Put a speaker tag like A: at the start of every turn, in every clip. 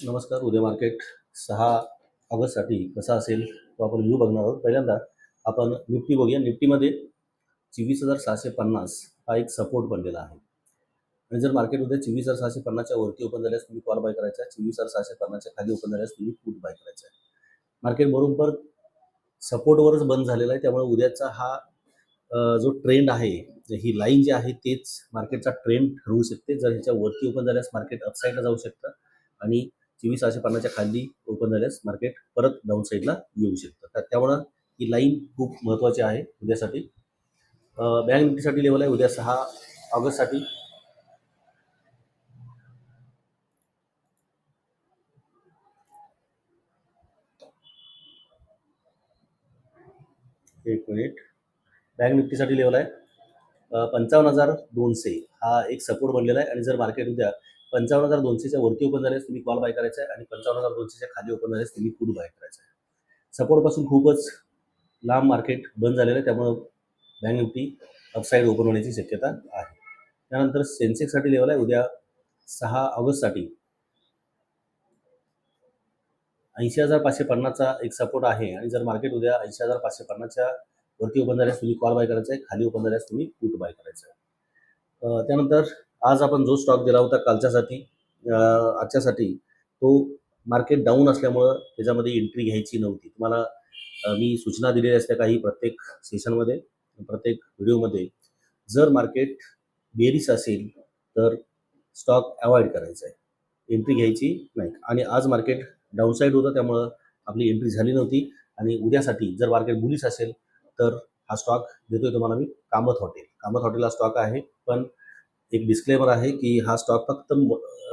A: नमस्कार उद्या मार्केट. सहा ऑगस्टसाठी कसा असेल तो आपण व्ह्यू बघणार आहोत. पहिल्यांदा आपण निफ्टी बघूया. निफ्टीमध्ये चोवीस हजार सहाशे पन्नास हा एक सपोर्ट बनलेला आहे. आणि जर मार्केट उद्या चोवीस हजार सहाशे पन्नासच्या वरती ओपन झाल्यास तुम्ही कॉल बाय करायचा. आहे चोवीस हजार सहाशे पन्नासच्या खाली ओपन झाल्यास तुम्ही फूट बाय करायचा. आहे मार्केट बरोबर सपोर्टवरच बंद झालेला आहे. त्यामुळे उद्याचा हा जो ट्रेंड आहे ही लाईन जी आहे तेच मार्केटचा ट्रेंड ठरवू शकते. जर ह्याच्या वरती ओपन झाल्यास मार्केट अपसाईडला जाऊ शकतं. आणि चोवीस सहाशे पन्नासच्या खाली ओपन झाल्यास मार्केट परत डाऊन साईडला येऊ शकतं. त्यामुळं ही लाईन खूप महत्त्वाची आहे उद्यासाठी. बँक निफ्टीसाठी लेवल आहे. उद्या सहा ऑगस्टसाठी. एक मिनिट बँक निफ्टीसाठी लेवल आहे. पंचावन्न हजार दोनशे हा एक सपोर्ट बनलेला आहे. आणि जर मार्केट उद्या पंचावन्न हजार दोनशेच्या वरती ओपन झाल्यास तुम्ही कॉल बाय करायचा आहे. आणि पंचावन्न हजार दोनशेच्या खाली ओपन झाल्यास तुम्ही फूड बाय करायचा आहे. सपोर्टपासून खूपच लांब मार्केट बंद झालेलं आहे. त्यामुळं बँक निफ्टी अपसाईड ओपन होण्याची शक्यता आहे. त्यानंतर सेन्सेक्ससाठी लेवल आहे. उद्या सहा ऑगस्टसाठी ऐंशी हजार पाचशे पन्नासचा एक सपोर्ट आहे. आणि जर मार्केट उद्या ऐंशी हजार पाचशे पन्नासच्या वरती ओपन झाल्यास तुम्ही कॉल बाय करायचा आहे. खाली ओपन झाल्यास तुम्ही फूट बाय करायचं आहे. त्यानंतर आज आपण जो स्टॉक दिला होता कालच्यासाठी आजच्यासाठी तो मार्केट डाऊन असल्यामुळं त्याच्यामध्ये एंट्री घ्यायची नव्हती. तुम्हाला मी सूचना दिलेल्या असत्या काही प्रत्येक सेशनमध्ये प्रत्येक व्हिडिओमध्ये जर मार्केट बेरीस असेल तर स्टॉक अवॉइड करायचा आहे एंट्री घ्यायची नाही. आणि आज मार्केट डाऊनसाईड होतं त्यामुळं आपली एंट्री झाली नव्हती. आणि उद्यासाठी जर मार्केट बुलिश असेल तर हा स्टॉक देतोय तुम्हाला मी कामत हॉटेल कामत हॉटेल हा स्टॉक आहे पण एक डिस्क्लेमर आहे की हा स्टॉक फक्त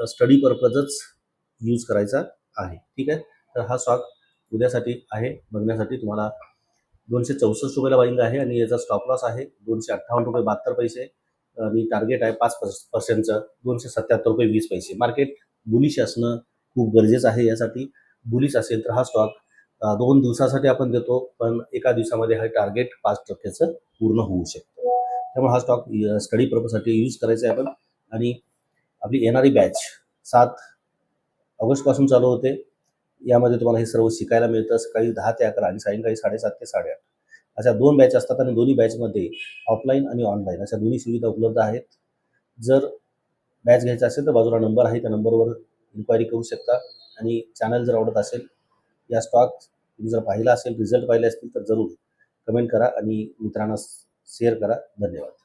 A: स्टडी पर्पजच यूज करायचा आहे. ठीक आहे? तर हा स्टॉक उद्यासाठी आहे बघण्यासाठी तुम्हाला दोनशे चौसष्ट रुपयाला बाईंग आहे आणि याचा स्टॉप लॉस आहे दोनशे अठ्ठावन्न रुपये बहात्तर पैसे. आणि टार्गेट आहे पाच पर्सेंटचं दोनशे सत्याहत्तर रुपये वीस पैसे. मार्केट बुलिश असणं खूप गरजेचं आहे यासाठी. बुलिश असेल तर हा स्टॉक दोन दिवसासाठी आपण देतो पण एका दिवसामध्ये हा टार्गेट पाच टक्क्याचं पूर्ण होऊ शकतं. त्यामुळे हा स्टॉक स्टडी पर्पजसाठी यूज करायचा आहे आपण. आणि आपली येणारी बॅच सात ऑगस्टपासून चालू होते. यामध्ये तुम्हाला हे सर्व शिकायला मिळतं. सकाळी दहा ते अकरा आणि सायंकाळी साडेसात ते साडेआठ अशा दोन बॅच असतात आणि दोन्ही बॅचमध्ये ऑफलाईन आणि ऑनलाईन अशा दोन्ही सुविधा उपलब्ध आहेत. जर बॅच घ्यायचा असेल तर बाजूला नंबर आहे. त्या नंबरवर इन्क्वायरी करू शकता. आणि चॅनल जर आवडत असेल या स्टॉक तुम्ही जर पाहिला असेल रिझल्ट पाहिले असतील तर जरूर कमेंट करा. आणि मित्रांना शेअर करा. धन्यवाद.